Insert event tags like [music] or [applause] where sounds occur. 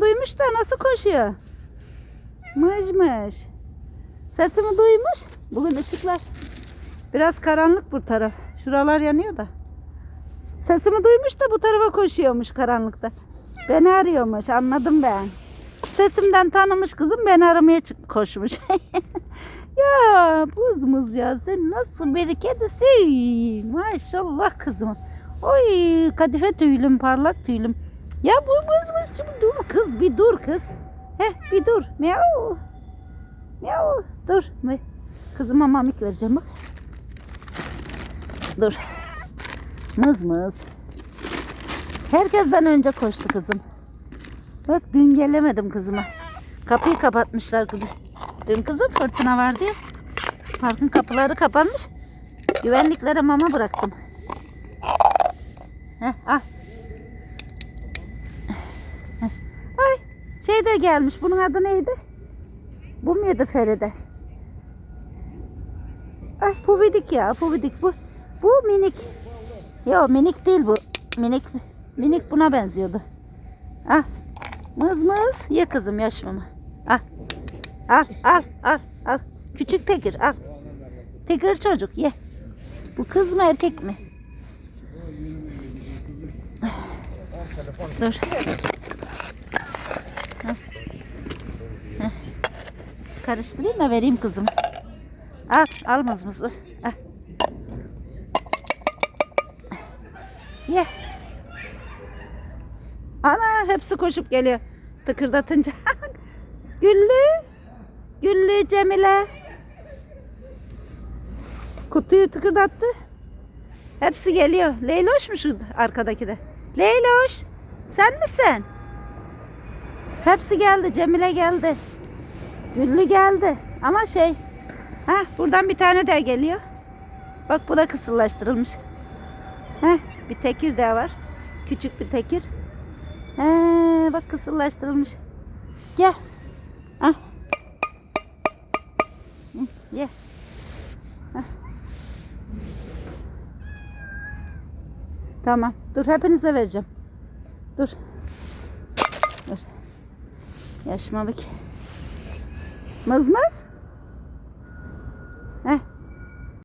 Duymuş da nasıl koşuyor? Mış Sesimi duymuş. Bugün ışıklar. Biraz karanlık bu taraf. Şuralar yanıyor da. Sesimi duymuş da bu tarafa koşuyormuş karanlıkta. Beni arıyormuş anladım ben. Sesimden tanımış kızım beni aramaya koşmuş. [laughs] ya buzmuz ya sen nasıl bir kedisin. Maşallah kızım. Oy kadife tüylüm parlak tüylüm. Ya bu buzmuz şimdi dur kız. Heh bir dur. Miau. Miau. Dur. Kızıma mamik vereceğim bak. Dur. Mız mız. Herkesten önce koştu kızım. Bak dün gelemedim kızıma. Kapıyı kapatmışlar kızım. Dün kızım fırtına vardı ya. Parkın kapıları kapanmış. Güvenliklere mama bıraktım. Heh, al. Heh. Ay şey de gelmiş. Bunun adı neydi? Bu muydu Feride? Ay puvidik ya puvidik bu. Bu minik. Yok minik değil bu. Minik minik buna benziyordu. Ah. Mız mız. Ye kızım yaş mama. Al. Al al al al. Küçük tekir al. Tekir çocuk ye. Bu kız mı erkek mi? Dur. Heh. Heh. Karıştırayım da vereyim kızım. Al, al mız mız mız. Al. Ye. Ana hepsi koşup geliyor. Tıkırdatınca. [laughs] Güllü. Güllü Cemile. Kutuyu tıkırdattı. Hepsi geliyor. Leyloş mu şu arkadaki de? Leyloş. Sen misin? Hepsi geldi. Cemile geldi. Güllü geldi. Ama şey. Ha buradan bir tane daha geliyor. Bak bu da kısırlaştırılmış. Heh, bir tekir daha var. Küçük bir tekir. He, bak kısırlaştırılmış. Gel. Ah. Ye. Tamam. Dur hepinize vereceğim. Dur. Dur. Yaşmalık. Mız mız.